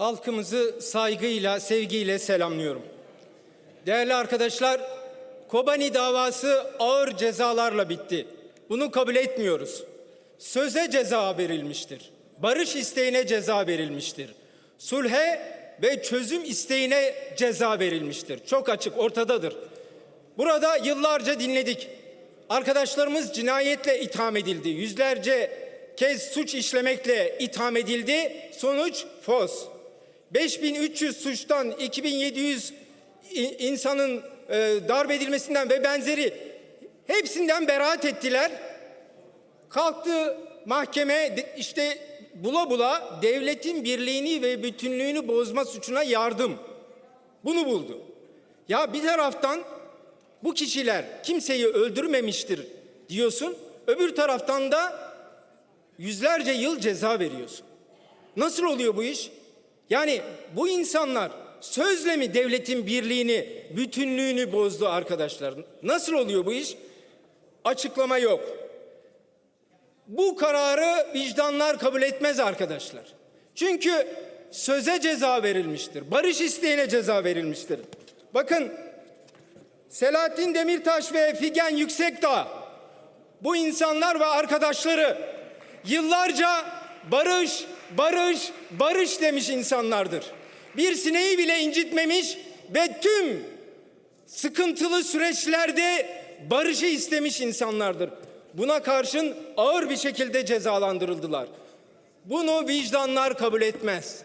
Halkımızı saygıyla, sevgiyle selamlıyorum. Değerli arkadaşlar, Kobani davası ağır cezalarla bitti. Bunu kabul etmiyoruz. Söze ceza verilmiştir. Barış isteğine ceza verilmiştir. Sulhe ve çözüm isteğine ceza verilmiştir. Çok açık, ortadadır. Burada yıllarca dinledik. Arkadaşlarımız cinayetle itham edildi. Yüzlerce kez suç işlemekle itham edildi. Sonuç fos. 5300 suçtan 2700 i- insanın e, darp edilmesinden ve benzeri hepsinden beraat ettiler. Kalktı mahkeme işte bula bula devletin birliğini ve bütünlüğünü bozma suçuna yardım. Bunu buldu. Ya bir taraftan bu kişiler kimseyi öldürmemiştir diyorsun. Öbür taraftan da yüzlerce yıl ceza veriyorsun. Nasıl oluyor bu iş? Yani bu insanlar sözle mi devletin birliğini, bütünlüğünü bozdu arkadaşlar? Nasıl oluyor bu iş? Açıklama yok. Bu kararı vicdanlar kabul etmez arkadaşlar. Çünkü söze ceza verilmiştir. Barış isteğine ceza verilmiştir. Bakın Selahattin Demirtaş ve Figen Yüksekdağ bu insanlar ve arkadaşları yıllarca barış, barış, barış demiş insanlardır. Bir sineği bile incitmemiş ve tüm sıkıntılı süreçlerde barışı istemiş insanlardır. Buna karşın ağır bir şekilde cezalandırıldılar. Bunu vicdanlar kabul etmez.